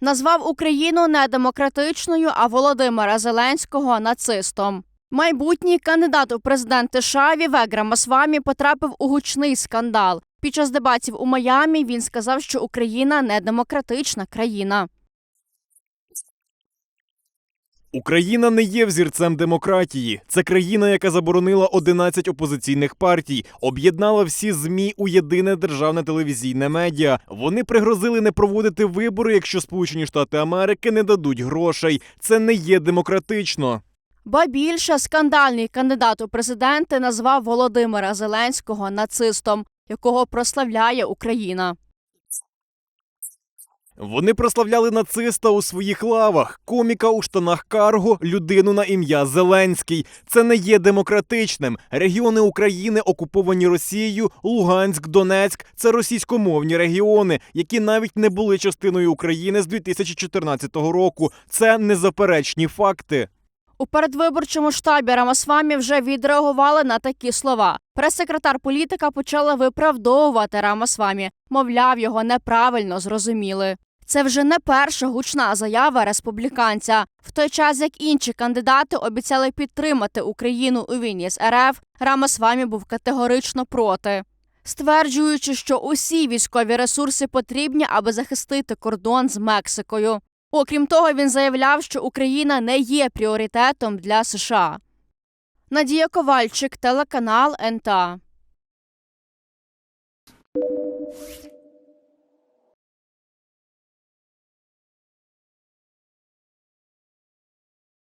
назвав Україну недемократичною, а Володимира Зеленського нацистом. Майбутній кандидат у президенти США Вівек Масвамі потрапив у гучний скандал. Під час дебатів у Майамі він сказав, що Україна не демократична країна. Україна не є взірцем демократії. Це країна, яка заборонила 11 опозиційних партій, об'єднала всі змі у єдине державне телевізійне медіа. Вони пригрозили не проводити вибори, якщо Сполучені Штати Америки не дадуть грошей. Це не є демократично. Ба більше скандальний кандидат у президенти назвав Володимира Зеленського нацистом, якого прославляє Україна. Вони прославляли нациста у своїх лавах, коміка у штанах Карго, людину на ім'я Зеленський. Це не є демократичним. Регіони України окуповані Росією, Луганськ, Донецьк це російськомовні регіони, які навіть не були частиною України з 2014 року. Це незаперечні факти. У передвиборчому штабі Рамасвамі вже відреагували на такі слова. Прес-секретар політика почала виправдовувати Рамасвамі, мовляв, його неправильно зрозуміли. Це вже не перша гучна заява республіканця. В той час як інші кандидати обіцяли підтримати Україну у війні з РФ, Рамасвамі був категорично проти. Стверджуючи, що усі військові ресурси потрібні, аби захистити кордон з Мексикою. Окрім того, він заявляв, що Україна не є пріоритетом для США. Надія Ковальчик, телеканал НТА.